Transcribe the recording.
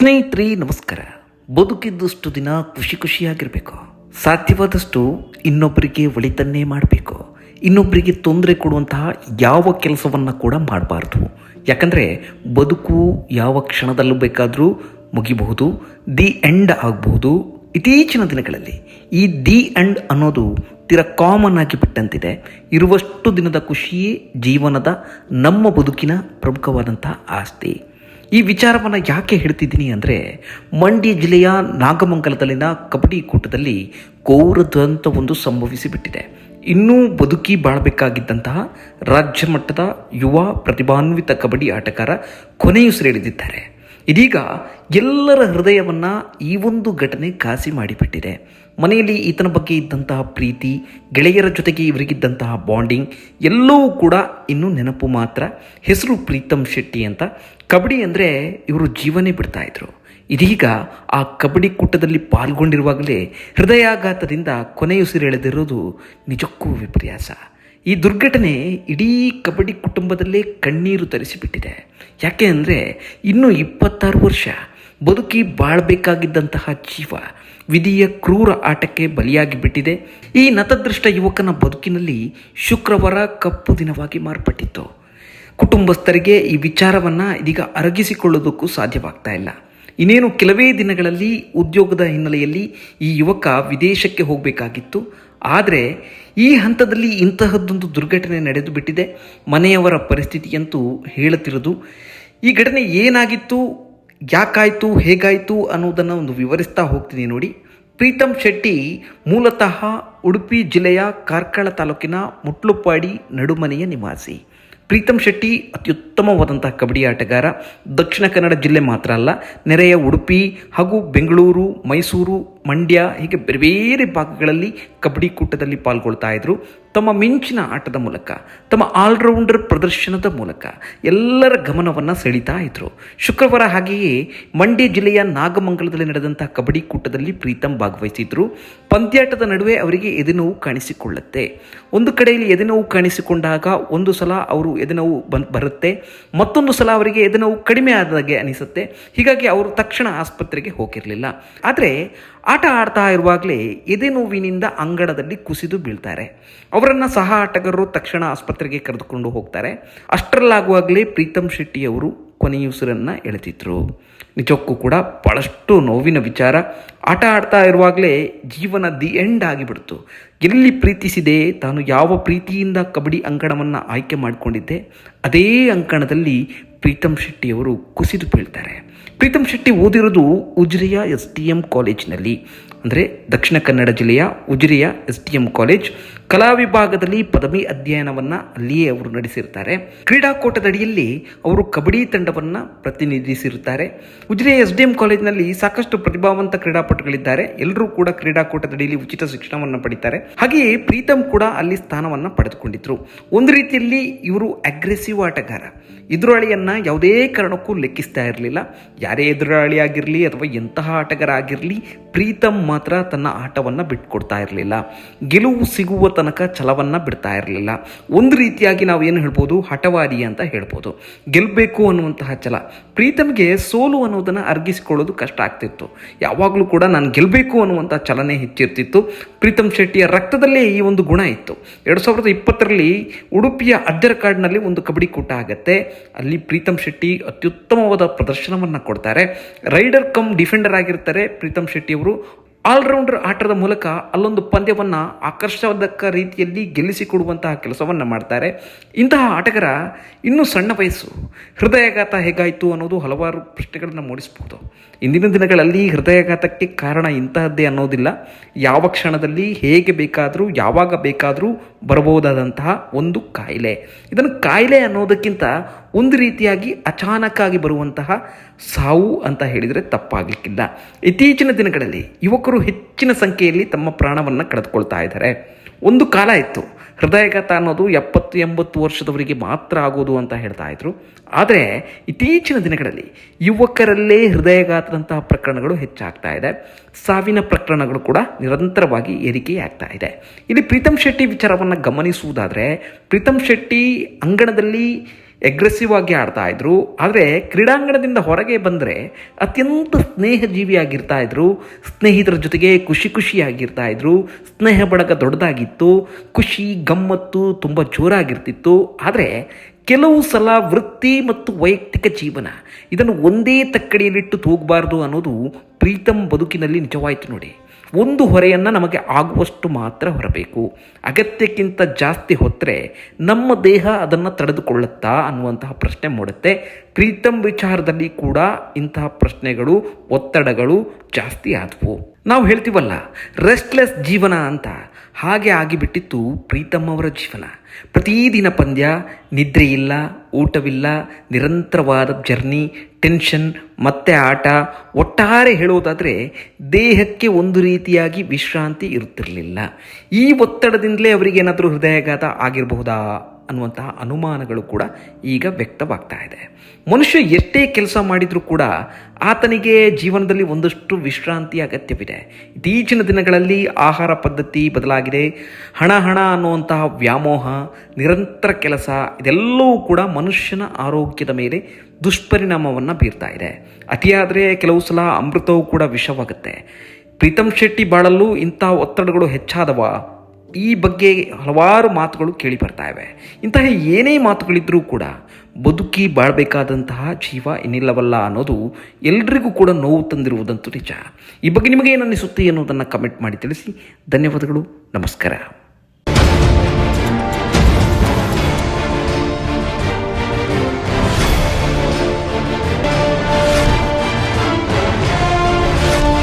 ಸ್ನೇಹಿತರೆ, ನಮಸ್ಕಾರ. ಬದುಕಿದ್ದಷ್ಟು ದಿನ ಖುಷಿ ಖುಷಿಯಾಗಿರಬೇಕು. ಸಾಧ್ಯವಾದಷ್ಟು ಇನ್ನೊಬ್ಬರಿಗೆ ಒಳಿತನ್ನೇ ಮಾಡಬೇಕು. ಇನ್ನೊಬ್ಬರಿಗೆ ತೊಂದರೆ ಕೊಡುವಂತಹ ಯಾವ ಕೆಲಸವನ್ನು ಕೂಡ ಮಾಡಬಾರ್ದು. ಯಾಕಂದರೆ ಬದುಕು ಯಾವ ಕ್ಷಣದಲ್ಲೂ ಬೇಕಾದರೂ ಮುಗಿಬಹುದು, ದಿ ಎಂಡ್ ಆಗಬಹುದು. ಇತ್ತೀಚಿನ ದಿನಗಳಲ್ಲಿ ಈ ದಿ ಎಂಡ್ ಅನ್ನೋದು ತೀರ ಕಾಮನ್ ಆಗಿ ಬಿಟ್ಟಂತಿದೆ. ಇರುವಷ್ಟು ದಿನದ ಖುಷಿಯೇ ಜೀವನದ ನಮ್ಮ ಬದುಕಿನ ಪ್ರಮುಖವಾದಂತಹ ಆಸ್ತಿ. ಈ ವಿಚಾರವನ್ನು ಯಾಕೆ ಹೇಳ್ತಿದ್ದೀನಿ ಅಂದರೆ ಮಂಡ್ಯ ಜಿಲ್ಲೆಯ ನಾಗಮಂಗಲದಲ್ಲಿನ ಕಬಡ್ಡಿ ಕೂಟದಲ್ಲಿ ಒಂದು ಸಂಭವಿಸಿಬಿಟ್ಟಿದೆ. ಇನ್ನೂ ಬದುಕಿ ಬಾಳಬೇಕಾಗಿದ್ದಂತಹ ರಾಜ್ಯ ಮಟ್ಟದ ಯುವ ಪ್ರತಿಭಾನ್ವಿತ ಕಬಡ್ಡಿ ಆಟಗಾರ ಕೊನೆಯುಸಿರೆಳೆದಿದ್ದಾರೆ ಇದೀಗ ಎಲ್ಲರ ಹೃದಯವನ್ನು ಈ ಒಂದು ಘಟನೆ ಕಾಸಿ ಮಾಡಿಬಿಟ್ಟಿದೆ. ಮನೆಯಲ್ಲಿ ಈತನ ಬಗ್ಗೆ ಇದ್ದಂತಹ ಪ್ರೀತಿ, ಗೆಳೆಯರ ಜೊತೆಗೆ ಇವರಿಗಿದ್ದಂತಹ ಬಾಂಡಿಂಗ್, ಎಲ್ಲವೂ ಕೂಡ ಇನ್ನೂ ನೆನಪು ಮಾತ್ರ. ಹೆಸರು ಪ್ರೀತಮ್ ಶೆಟ್ಟಿ ಅಂತ ಕಬಡ್ಡಿ ಅಂದರೆ ಇವರು ಜೀವನೇ ಬಿಡ್ತಾ ಇದ್ರು. ಇದೀಗ ಆ ಕಬಡ್ಡಿ ಕೂಟದಲ್ಲಿ ಪಾಲ್ಗೊಂಡಿರುವಾಗಲೇ ಹೃದಯಾಘಾತದಿಂದ ಕೊನೆಯುಸಿರೆಳೆದಿರೋದು ನಿಜಕ್ಕೂ ವಿಪರ್ಯಾಸ. ಈ ದುರ್ಘಟನೆ ಇಡೀ ಕಬಡ್ಡಿ ಕುಟುಂಬದಲ್ಲೇ ಕಣ್ಣೀರು ತರಿಸಿಬಿಟ್ಟಿದೆ. ಯಾಕೆ ಅಂದರೆ ಇನ್ನೂ ಇಪ್ಪತ್ತಾರು ವರ್ಷ ಬದುಕಿ ಬಾಳ್ಬೇಕಾಗಿದ್ದಂತಹ ಜೀವ ವಿಧಿಯ ಕ್ರೂರ ಆಟಕ್ಕೆ ಬಲಿಯಾಗಿ ಬಿಟ್ಟಿದೆ ಈ ನತದೃಷ್ಟ ಯುವಕನ ಬದುಕಿನಲ್ಲಿ ಶುಕ್ರವಾರ ಕಪ್ಪು ದಿನವಾಗಿ ಮಾರ್ಪಟ್ಟಿತ್ತು. ಕುಟುಂಬಸ್ಥರಿಗೆ ಈ ವಿಚಾರವನ್ನು ಇದೀಗ ಅರಗಿಸಿಕೊಳ್ಳೋದಕ್ಕೂ ಸಾಧ್ಯವಾಗ್ತಾ ಇಲ್ಲ. ಇನ್ನೇನು ಕೆಲವೇ ದಿನಗಳಲ್ಲಿ ಉದ್ಯೋಗದ ಹಿನ್ನೆಲೆಯಲ್ಲಿ ಈ ಯುವಕ ವಿದೇಶಕ್ಕೆ ಹೋಗಬೇಕಾಗಿತ್ತು. ಆದರೆ ಈ ಹಂತದಲ್ಲಿ ಇಂತಹದ್ದೊಂದು ದುರ್ಘಟನೆ ನಡೆದು ಬಿಟ್ಟಿದೆ. ಮನೆಯವರ ಪರಿಸ್ಥಿತಿಯಂತೂ ಹೇಳುತ್ತಿರೋದು ಈ ಘಟನೆ ಏನಾಗಿತ್ತು, ಯಾಕಾಯಿತು, ಹೇಗಾಯಿತು ಅನ್ನೋದನ್ನು ಒಂದು ವಿವರಿಸ್ತಾ ಹೋಗ್ತೀನಿ ನೋಡಿ. ಪ್ರೀತಮ್ ಶೆಟ್ಟಿ ಮೂಲತಃ ಉಡುಪಿ ಜಿಲ್ಲೆಯ ಕಾರ್ಕಳ ತಾಲೂಕಿನ ಮುಟ್ಲುಪ್ಪಾಡಿ ನಡುಮನೆಯ ನಿವಾಸಿ. ಪ್ರೀತಮ್ ಶೆಟ್ಟಿ ಅತ್ಯುತ್ತಮವಾದಂತಹ ಕಬಡ್ಡಿ ಆಟಗಾರ. ದಕ್ಷಿಣ ಕನ್ನಡ ಜಿಲ್ಲೆ ಮಾತ್ರ ಅಲ್ಲ, ನೆರೆಯ ಉಡುಪಿ ಹಾಗೂ ಬೆಂಗಳೂರು, ಮೈಸೂರು, ಮಂಡ್ಯ ಹೀಗೆ ಬೇರೆ ಬೇರೆ ಭಾಗಗಳಲ್ಲಿ ಕಬಡ್ಡಿ ಕೂಟದಲ್ಲಿ ಪಾಲ್ಗೊಳ್ತಾ ಇದ್ರು. ತಮ್ಮ ಮಿಂಚಿನ ಆಟದ ಮೂಲಕ, ತಮ್ಮ ಆಲ್ರೌಂಡರ್ ಪ್ರದರ್ಶನದ ಮೂಲಕ ಎಲ್ಲರ ಗಮನವನ್ನು ಸೆಳೀತಾ ಇದ್ರು. ಶುಕ್ರವಾರ ಹಾಗೆಯೇ ಮಂಡ್ಯ ಜಿಲ್ಲೆಯ ನಾಗಮಂಗಲದಲ್ಲಿ ನಡೆದಂತಹ ಕಬಡ್ಡಿ ಕೂಟದಲ್ಲಿ ಪ್ರೀತಮ್ ಭಾಗವಹಿಸಿದ್ರು. ಪಂದ್ಯಾಟದ ನಡುವೆ ಅವರಿಗೆ ಎದೆನೋವು ಕಾಣಿಸಿಕೊಳ್ಳುತ್ತೆ. ಒಂದು ಕಡೆಯಲ್ಲಿ ಎದೆನೋವು ಕಾಣಿಸಿಕೊಂಡಾಗ ಒಂದು ಸಲ ಅವರು ಎದೆನೋವು ಬಂದ್ ಬರುತ್ತೆ. ಮತ್ತೊಂದು ಸಲ ಅವರಿಗೆ ಎದೆನೋವು ಕಡಿಮೆ ಆದಾಗೆ ಅನಿಸುತ್ತೆ. ಹೀಗಾಗಿ ಅವರು ತಕ್ಷಣ ಆಸ್ಪತ್ರೆಗೆ ಹೋಗಿರಲಿಲ್ಲ. ಆದರೆ ಆಟ ಆಡ್ತಾ ಇರುವಾಗಲೇ ಎದೆ ನೋವಿನಿಂದ ಅಂಗಡದಲ್ಲಿ ಕುಸಿದು ಬೀಳ್ತಾರೆ. ಅವರನ್ನು ಸಹ ಆಟಗಾರರು ತಕ್ಷಣ ಆಸ್ಪತ್ರೆಗೆ ಕರೆದುಕೊಂಡು ಹೋಗ್ತಾರೆ. ಅಷ್ಟರಲ್ಲಾಗುವಾಗಲೇ ಪ್ರೀತಮ್ ಶೆಟ್ಟಿ ಕೊನೆಯುಸಿರನ್ನು ಎಳೆತಿದ್ರು ನಿಜಕ್ಕೂ ಕೂಡ ಭಾಳಷ್ಟು ನೋವಿನ ವಿಚಾರ ಆಟ ಆಡ್ತಾ ಇರುವಾಗಲೇ ಜೀವನ ದಿ ಎಂಡ್ ಆಗಿಬಿಡ್ತು. ಎಲ್ಲಿ ಪ್ರೀತಿಸಿದೆ, ತಾನು ಯಾವ ಪ್ರೀತಿಯಿಂದ ಕಬಡ್ಡಿ ಅಂಕಣವನ್ನು ಆಯ್ಕೆ ಮಾಡಿಕೊಂಡಿದ್ದೆ, ಅದೇ ಅಂಕಣದಲ್ಲಿ ಪ್ರೀತಮ್ ಶೆಟ್ಟಿಯವರು ಕುಸಿದು ಬೀಳ್ತಾರೆ. ಪ್ರೀತಮ್ ಶೆಟ್ಟಿ ಓದಿರೋದು ಉಜಿರೆಯ ಎಸ್ ಟಿ ಎಂ ಕಾಲೇಜಿನಲ್ಲಿ. ಅಂದರೆ ದಕ್ಷಿಣ ಕನ್ನಡ ಜಿಲ್ಲೆಯ ಉಜಿರೆಯ ಎಸ್ ಟಿ ಎಂ ಕಾಲೇಜ್. ಕಲಾ ವಿಭಾಗದಲ್ಲಿ ಪದವಿ ಅಧ್ಯಯನವನ್ನು ಅಲ್ಲಿಯೇ ಅವರು ನಡೆಸಿರ್ತಾರೆ. ಕ್ರೀಡಾಕೂಟದಡಿಯಲ್ಲಿ ಅವರು ಕಬಡ್ಡಿ ತಂಡವನ್ನು ಪ್ರತಿನಿಧಿಸಿರುತ್ತಾರೆ ಉಜಿರೆಯ ಎಸ್ ಡಿ ಎಂ ಕಾಲೇಜಿನಲ್ಲಿ ಸಾಕಷ್ಟು ಪ್ರತಿಭಾವಂತ ಕ್ರೀಡಾಪಟುಗಳಿದ್ದಾರೆ. ಎಲ್ಲರೂ ಕೂಡ ಕ್ರೀಡಾಕೂಟದಡಿಯಲ್ಲಿ ಉಚಿತ ಶಿಕ್ಷಣವನ್ನು ಪಡಿತಾರೆ. ಹಾಗೆಯೇ ಪ್ರೀತಮ್ ಕೂಡ ಅಲ್ಲಿ ಸ್ಥಾನವನ್ನು ಪಡೆದುಕೊಂಡಿದ್ರು. ಒಂದು ರೀತಿಯಲ್ಲಿ ಇವರು ಅಗ್ರೆಸಿವ್ ಆಟಗಾರ. ಎದುರಾಳಿಯನ್ನು ಯಾವುದೇ ಕಾರಣಕ್ಕೂ ಲೆಕ್ಕಿಸ್ತಾ ಇರಲಿಲ್ಲ. ಯಾರೇ ಎದುರಾಳಿ ಆಗಿರಲಿ ಅಥವಾ ಎಂತಹ ಆಟಗಾರಾಗಿರಲಿ ಪ್ರೀತಮ್ ಮಾತ್ರ ತನ್ನ ಆಟವನ್ನು ಬಿಟ್ಕೊಡ್ತಾ ಇರಲಿಲ್ಲ. ಗೆಲುವು ಸಿಗುವ ತನಕ ಛಲವನ್ನು ಬಿಡ್ತಾ ಇರಲಿಲ್ಲ. ಒಂದು ರೀತಿಯಾಗಿ ನಾವು ಏನು ಹೇಳ್ಬೋದು? ಹಠವಾದಿ ಅಂತ ಹೇಳ್ಬೋದು. ಗೆಲ್ಲಬೇಕು ಅನ್ನುವಂತಹ ಛಲ. ಪ್ರೀತಮ್ಗೆ ಸೋಲು ಅನ್ನೋದನ್ನು ಅರ್ಗಿಸಿಕೊಳ್ಳೋದು ಕಷ್ಟ ಆಗ್ತಿತ್ತು. ಯಾವಾಗಲೂ ಕೂಡ ನಾನು ಗೆಲ್ಲಬೇಕು ಅನ್ನುವಂಥ ಛಲನೆ ಹೆಚ್ಚಿರ್ತಿತ್ತು. ಪ್ರೀತಮ್ ಶೆಟ್ಟಿಯ ರಕ್ತದಲ್ಲೇ ಈ ಒಂದು ಗುಣ ಇತ್ತು. ಎರಡು ಸಾವಿರದ ಇಪ್ಪತ್ತರಲ್ಲಿ ಉಡುಪಿಯ ಅಜ್ಜರ ಕಾರ್ಡ್ನಲ್ಲಿ ಒಂದು ಕಬಡ್ಡಿ ಕೂಟ ಆಗತ್ತೆ. ಅಲ್ಲಿ ಪ್ರೀತಮ್ ಶೆಟ್ಟಿ ಅತ್ಯುತ್ತಮವಾದ ಪ್ರದರ್ಶನವನ್ನು ಕೊಡ್ತಾರೆ. ರೈಡರ್ ಕಮ್ ಡಿಫೆಂಡರ್ ಆಗಿರ್ತಾರೆ ಪ್ರೀತಮ್ ಶೆಟ್ಟಿ ಅವರು ಆಲ್ರೌಂಡರ್ ಆಟದ ಮೂಲಕ ಅಲ್ಲೊಂದು ಪಂದ್ಯವನ್ನು ಆಕರ್ಷಕ ರೀತಿಯಲ್ಲಿ ಗೆಲ್ಲಿಸಿಕೊಡುವಂತಹ ಕೆಲಸವನ್ನು ಮಾಡ್ತಾರೆ. ಇಂತಹ ಆಟಗಾರ ಇನ್ನೂ ಸಣ್ಣ ವಯಸ್ಸು, ಹೃದಯಾಘಾತ ಹೇಗಾಯಿತು ಅನ್ನೋದು ಹಲವಾರು ಪ್ರಶ್ನೆಗಳನ್ನು ಮೂಡಿಸಬಹುದು. ಇಂದಿನ ದಿನಗಳಲ್ಲಿ ಹೃದಯಾಘಾತಕ್ಕೆ ಕಾರಣ ಇಂತಹದ್ದೇ ಅನ್ನೋದಿಲ್ಲ. ಯಾವ ಕ್ಷಣದಲ್ಲಿ ಹೇಗೆ ಬೇಕಾದರೂ, ಯಾವಾಗ ಬೇಕಾದರೂ ಬರಬಹುದಾದಂತಹ ಒಂದು ಕಾಯಿಲೆ. ಇದನ್ನು ಕಾಯಿಲೆ ಅನ್ನೋದಕ್ಕಿಂತ ಒಂದು ರೀತಿಯಾಗಿ ಅಚಾನಕ್ಕಾಗಿ ಬರುವಂತಹ ಸಾವು ಅಂತ ಹೇಳಿದರೆ ತಪ್ಪಾಗಲಿಕ್ಕಿಲ್ಲ. ಇತ್ತೀಚಿನ ದಿನಗಳಲ್ಲಿ ಯುವಕರು ಹೆಚ್ಚಿನ ಸಂಖ್ಯೆಯಲ್ಲಿ ತಮ್ಮ ಪ್ರಾಣವನ್ನು ಕಳೆದುಕೊಳ್ತಾ ಇದ್ದಾರೆ. ಒಂದು ಕಾಲ ಇತ್ತು. ಹೃದಯಘಾತ ಅನ್ನೋದು ಎಪ್ಪತ್ತು, ಎಂಬತ್ತು ವರ್ಷದವರಿಗೆ ಮಾತ್ರ ಆಗೋದು ಅಂತ ಹೇಳ್ತಾ ಇದ್ರು. ಆದರೆ ಇತ್ತೀಚಿನ ದಿನಗಳಲ್ಲಿ ಯುವಕರಲ್ಲೇ ಹೃದಯಘಾತದಂತಹ ಪ್ರಕರಣಗಳು ಹೆಚ್ಚಾಗ್ತಾ ಇದೆ. ಸಾವಿನ ಪ್ರಕರಣಗಳು ಕೂಡ ನಿರಂತರವಾಗಿ ಏರಿಕೆಯಾಗ್ತಾ ಇದೆ. ಇಲ್ಲಿ ಪ್ರೀತಮ್ ಶೆಟ್ಟಿ ವಿಚಾರವನ್ನು ಗಮನಿಸುವುದಾದರೆ, ಪ್ರೀತಮ್ ಶೆಟ್ಟಿ ಅಂಗಣದಲ್ಲಿ ಅಗ್ರೆಸಿವ್ ಆಗಿ ಆಡ್ತಾ ಇದ್ರು. ಆದರೆ ಕ್ರೀಡಾಂಗಣದಿಂದ ಹೊರಗೆ ಬಂದರೆ ಅತ್ಯಂತ ಸ್ನೇಹಜೀವಿಯಾಗಿರ್ತಾ ಇದ್ರು. ಸ್ನೇಹಿತರ ಜೊತೆಗೆ ಖುಷಿ ಖುಷಿಯಾಗಿರ್ತಾ ಇದ್ರು. ಸ್ನೇಹ ಬಳಗ ದೊಡ್ಡದಾಗಿತ್ತು. ಖುಷಿ, ಗಮ್ಮತ್ತು ತುಂಬ ಜೋರಾಗಿರ್ತಿತ್ತು. ಆದರೆ ಕೆಲವು ಸಲ ವೃತ್ತಿ ಮತ್ತು ವೈಯಕ್ತಿಕ ಜೀವನ ಇದನ್ನು ಒಂದೇ ತಕ್ಕಡಿಯಲ್ಲಿಟ್ಟು ತೂಗಬಾರ್ದು ಅನ್ನೋದು ಪ್ರೀತಮ್ ಬದುಕಿನಲ್ಲಿ ನಿಜವಾಯಿತು ನೋಡಿ. ಒಂದು ಹೊರೆಯನ್ನು ನಮಗೆ ಆಗುವಷ್ಟು ಮಾತ್ರ ಹೊರಬೇಕು. ಅಗತ್ಯಕ್ಕಿಂತ ಜಾಸ್ತಿ ಹೊತ್ತರೆ ನಮ್ಮ ದೇಹ ಅದನ್ನು ತಡೆದುಕೊಳ್ಳುತ್ತಾ ಅನ್ನುವಂತಹ ಪ್ರಶ್ನೆ ಮೂಡುತ್ತೆ. ಪ್ರೀತಂ ವಿಚಾರದಲ್ಲಿ ಕೂಡ ಇಂತಹ ಪ್ರಶ್ನೆಗಳು, ಒತ್ತಡಗಳು ಜಾಸ್ತಿ ಆದವು. ನಾವು ಹೇಳ್ತೀವಲ್ಲ ರೆಸ್ಟ್ಲೆಸ್ ಜೀವನ ಅಂತ ಹಾಗೆ ಆಗಿಬಿಟ್ಟಿತ್ತು ಪ್ರೀತಮ್ಮವರ ಜೀವನ. ಪ್ರತಿದಿನ ಪಂದ್ಯ ನಿದ್ರೆ ಇಲ್ಲ ಊಟವಿಲ್ಲ, ನಿರಂತರವಾದ ಜರ್ನಿ ಟೆನ್ಷನ್ ಮತ್ತೆ ಆಟ. ಒಟ್ಟಾರೆ ಹೇಳೋದಾದರೆ, ದೇಹಕ್ಕೆ ಒಂದು ರೀತಿಯಾಗಿ ವಿಶ್ರಾಂತಿ ಇರುತ್ತಿರಲಿಲ್ಲ. ಈ ಒತ್ತಡದಿಂದಲೇ ಅವರಿಗೇನಾದರೂ ಹೃದಯಾಘಾತ ಆಗಿರಬಹುದಾ? ಅನ್ನುವಂತಹ ಅನುಮಾನಗಳು ಕೂಡ ಈಗ ವ್ಯಕ್ತವಾಗ್ತಾ ಇದೆ. ಮನುಷ್ಯ ಎಷ್ಟೇ ಕೆಲಸ ಮಾಡಿದರೂ ಕೂಡ ಆತನಿಗೆ ಜೀವನದಲ್ಲಿ ಒಂದಷ್ಟು ವಿಶ್ರಾಂತಿ ಅಗತ್ಯವಿದೆ. ಇತ್ತೀಚಿನ ದಿನಗಳಲ್ಲಿ ಆಹಾರ ಪದ್ಧತಿ ಬದಲಾಗಿದೆ. ಹಣ ಹಣ ಅನ್ನುವಂತಹ ವ್ಯಾಮೋಹ, ನಿರಂತರ ಕೆಲಸ ಇದೆಲ್ಲವೂ ಕೂಡ ಮನುಷ್ಯನ ಆರೋಗ್ಯದ ಮೇಲೆ ದುಷ್ಪರಿಣಾಮವನ್ನು ಬೀರ್ತಾ ಇದೆ. ಅತಿಯಾದರೆ ಕೆಲವು ಸಲ ಅಮೃತವೂ ಕೂಡ ವಿಷವಾಗುತ್ತೆ. ಪ್ರೀತಮ್ ಶೆಟ್ಟಿ ಬಾಳಲ್ಲೂ ಇಂಥ ಒತ್ತಡಗಳು ಹೆಚ್ಚಾದವ. ಈ ಬಗ್ಗೆ ಹಲವಾರು ಮಾತುಗಳು ಕೇಳಿ ಬರ್ತಾ ಇವೆ. ಇಂತಹ ಏನೇ ಮಾತುಗಳಿದ್ರೂ ಕೂಡ ಬದುಕಿ ಬಾಳಬೇಕಾದಂತಹ ಜೀವ ಏನಿಲ್ಲವಲ್ಲ ಅನ್ನೋದು ಎಲ್ರಿಗೂ ಕೂಡ ನೋವು ತಂದಿರುವುದಂತೂ ನಿಜ. ಈ ಬಗ್ಗೆ ನಿಮಗೆ ಏನನ್ನಿಸುತ್ತೆ ಅನ್ನೋದನ್ನು ಕಮೆಂಟ್ ಮಾಡಿ ತಿಳಿಸಿ. ಧನ್ಯವಾದಗಳು. ನಮಸ್ಕಾರ.